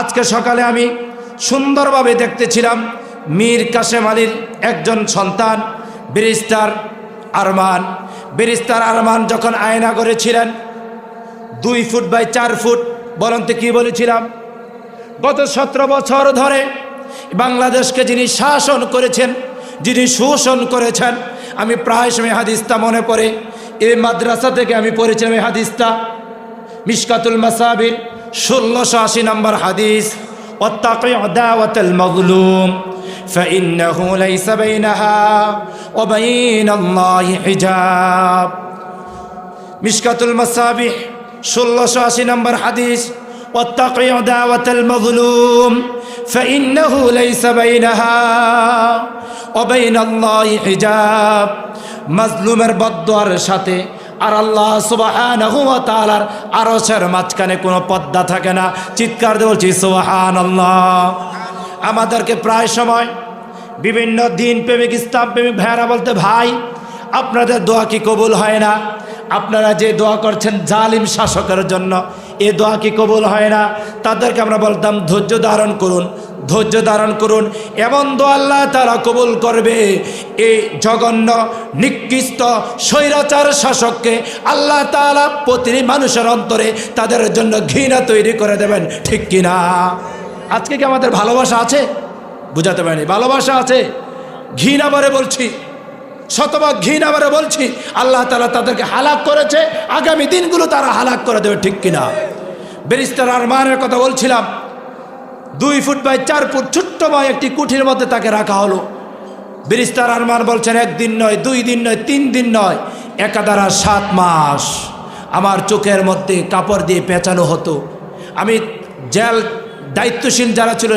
আজকে সকালে আমি সুন্দরভাবে দেখতেছিলাম মীর কাশেম আলীর একজন সন্তান, ব্যারিস্টার আরমান। ব্যারিস্টার আরমান যখন আয়না করেছিলেন দুই ফুট বাই চার ফুট বলন্তে কি বলেছিলাম? গত সতেরো বছর ধরে বাংলাদেশকে যিনি শাসন করেছেন, যিনি শোষণ করেছেন, আমি প্রায় সময় হাদিসটা মনে পড়ে, এই মাদ্রাসা থেকে আমি পড়েছিলাম এই হাদিসটা, মিশকাতুল মাসাবির ষোলোশো আশি নম্বর হাদিস واتقي عداوة المظلوم فإنه ليس بينها وبين الله حجاب মিশকাতুল মাসাবিহ ষোলোশো আশি নম্বর হাদিস واتقي عداوة المظلوم فإنه ليس بينها وبين الله حجاب মাজলুমের বদোয়ার সাথে আর আল্লাহ তাআলার আরশের মাঝখানে কোনো পদ্মা থাকে না। চিৎকার দিয়ে বলছি, সুবহানাল্লাহ। আমাদেরকে প্রায় সময় বিভিন্ন দিন প্রেমিক ইসলাম প্রেমিক ভাইয়ারা বলতে, ভাই, আপনাদের দোয়া কি কবুল হয় না? আপনারা যে দোয়া করছেন জালিম শাসকের জন্য, এ দোয়া কি কবুল হয় না? তাদেরকে আমরা বলতাম, ধৈর্য ধারণ করুন। ধৈর্য ধারণ করুন। এমন দোয়া আল্লাহ তারা কবুল করবে। এই জঘন্য, নিকৃষ্ট, স্বৈরাচার শাসককে আল্লাহ তালা প্রতিটি মানুষের অন্তরে তাদের জন্য ঘৃণা তৈরি করে দেবেন। ঠিক কিনা আজকে কি আমাদের ভালোবাসা আছে? বুঝাতে পারিনি। ভালোবাসা আছে? ঘৃণা বারে বলছি। শতভাগ ঘৃণা বারে বলছি, আল্লাহ তালা তাদেরকে হালাক করেছে। আগামী দিনগুলো তারা হালাক করে দেবে। ঠিক কিনা ব্যারিস্টার আরমানের কথা বলছিলাম। দুই ফুট বাই চার ফুট ছোট্ট বাই একটি কুঠির মধ্যে তাকে রাখা হলো। বিরিস্তার আরমান বলছেন, একদিন নয়, দুই দিন নয়, তিন দিন নয়, একাধারা সাত মাস আমার চোখের মধ্যে কাপড় দিয়ে পেঁচানো হতো। আমি জেল, দায়িত্বশীল যারা ছিল,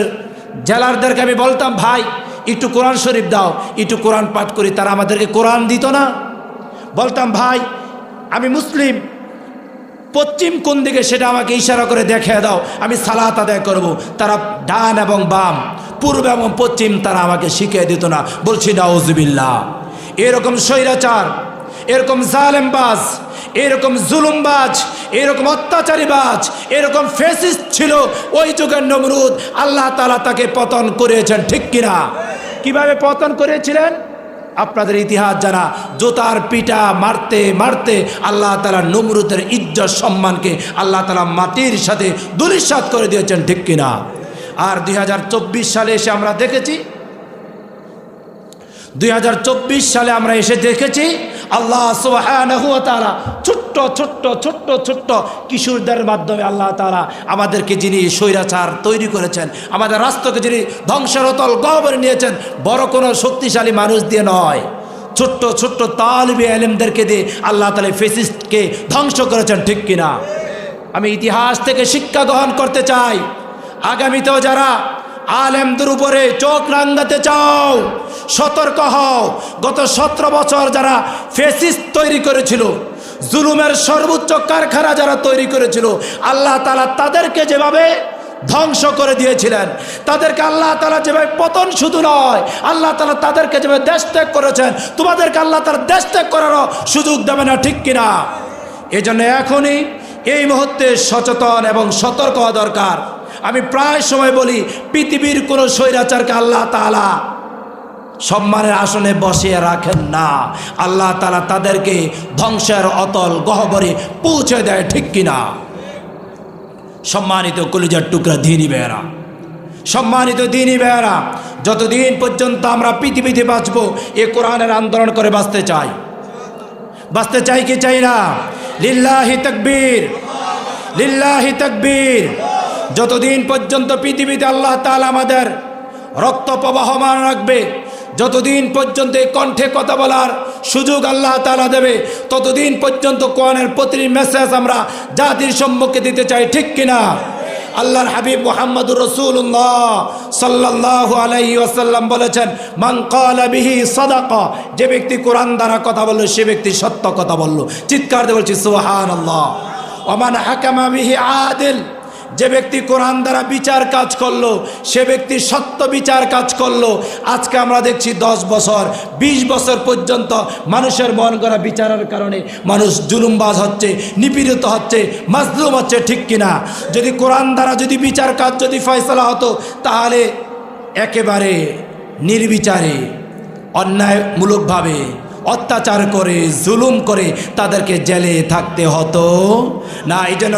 জেলারদেরকে আমি বলতাম, ভাই, একটু কোরআন শরীফ দাও, একটু কোরআন পাঠ করি, তারা আমাদেরকে কোরআন দিত না। বলতাম, ভাই, আমি মুসলিম পশ্চিম কোন দিকে সেটা আমাকে ইশারা করে দেখে দাও, আমি সালাত আদায় করব। তারা ডান এবং বাম, পূর্ব এবং পশ্চিম তারা আমাকে শিখিয়ে দিত না। বলছি নাউজবিল্লা এরকম স্বৈরাচার, এরকম জালেমবাজ, এরকম জুলুমবাজ, এরকম অত্যাচারীবাজ, এরকম ফেসিস ছিল, ওই যুগের নমরুদ আল্লাহ তালা তাকে পতন করেছেন, ঠিক কিনা? কীভাবে পতন করেছিলেন? আপনাদের ইতিহাস জানা। জোতার পিটা মারতে মারতে আল্লাহ তালা নমরুদের ইজ্জত সম্মানকে আল্লাহ তালা মাটির সাথে দুলিশাত করে দিয়েছেন, ঠিক কিনা? আর দুই হাজার চব্বিশ সালে এসে আমরা দেখেছি। দুই হাজার চব্বিশ সালে আমরা এসে দেখেছি আল্লাহ তাআলা ছোট্ট ছোট্ট ছোট্ট ছোট্ট কিশোরদের মাধ্যমে আল্লাহ তাআলা আমাদেরকে যিনি স্বৈরাচার তৈরি করেছেন, আমাদের রাষ্ট্রকে যিনি ধ্বংসরতল গহবরে নিয়েছেন, বড় কোনো শক্তিশালী মানুষ দিয়ে নয়। ছোট্ট ছোট্ট তালবি আলেমদেরকে দিয়ে আল্লাহ তালে ফেসিস্টকে ধ্বংস করেছেন, ঠিক কিনা? আমি ইতিহাস থেকে শিক্ষা গ্রহণ করতে চাই। আগামীতেও যারা আলেমদের উপরে চোখ রাঙ্গাতে চাও সতর্ক হও। গত সতেরো বছর যারা ফেসিস তৈরি করেছিল, জুলুমের সর্বোচ্চ কারখানা যারা তৈরি করেছিল, আল্লাহ তালা তাদেরকে যেভাবে ধ্বংস করে দিয়েছিলেন, তাদেরকে আল্লাহ তালা যেভাবে পতন শুধু নয়, আল্লাহ তালা তাদেরকে যেভাবে দেশ ত্যাগ করেছেন, তোমাদেরকে আল্লাহ তালা দেশ ত্যাগ করারও সুযোগ দেবে না, ঠিক কিনা? এই জন্য এখনই এই মুহূর্তে সচেতন এবং সতর্ক হওয়া দরকার। আমি প্রায় সময় বলি, পৃথিবীর কোনো স্বৈরাচারকে আল্লাহ তালা সম্মানের আসনে বসিয়ে রাখেন না। আল্লাহ তালা তাদেরকে ধ্বংসের অতল গহবরে পৌঁছে দেয়, ঠিক কিনা? সম্মানিত কলিজার টুকরা দিনী বেয়ারা সম্মানিত দিনী বেয়ারা যতদিন পর্যন্ত আমরা পৃথিবীতে বাঁচব, এ কোরআনের আন্দোলন করে বাঁচতে চাই। বাঁচতে চাই কি চাই না? লিল্লাহি তকবীর লিল্লাহি তকবীর। যতদিন পর্যন্ত পৃথিবীতে আল্লাহ তালা আমাদের রক্ত প্রবাহমান রাখবে যতদিন পর্যন্ত এই কণ্ঠে কথা বলার সুযোগ আল্লাহ তাআলা দেবে, ততদিন পর্যন্ত কোরআনের প্রতিটি মেসেজ আমরা জাতির সম্মুখে দিতে চাই, ঠিক কিনা? আল্লাহর হাবিব মোহাম্মদুর রসুল্লাহ সাল্লাহ আলাইহি আসাল্লাম বলেছেন, মান ক্বালা বিহি সাদাকা যে ব্যক্তি কোরআন দ্বারা কথা বলল, সে ব্যক্তি সত্য কথা বলল। চিৎকার দিয়ে বলছি, সুবহানাল্লাহ ওমান হাকামা বিহি আদিল যে ব্যক্তি কোরআন দ্বারা বিচার কাজ করল, সে ব্যক্তি সত্য বিচার কাজ করল। আজকে আমরা দেখছি দশ বছর ২০ বছর পর্যন্ত মানুষের মন করা বিচারের কারণে মানুষ জুলুমবাজ হচ্ছে, নিপীড়িত হচ্ছে, মাজলুম হচ্ছে, ঠিক কিনা? যদি কোরআন দ্বারা যদি বিচার কাজ যদি ফয়সলা হতো, তাহলে একেবারে নির্বিচারে, অন্যায়মূলকভাবে অত্যাচার করে, জুলুম করে তাদেরকে জেলে থাকতে হতো। না, এই জন্য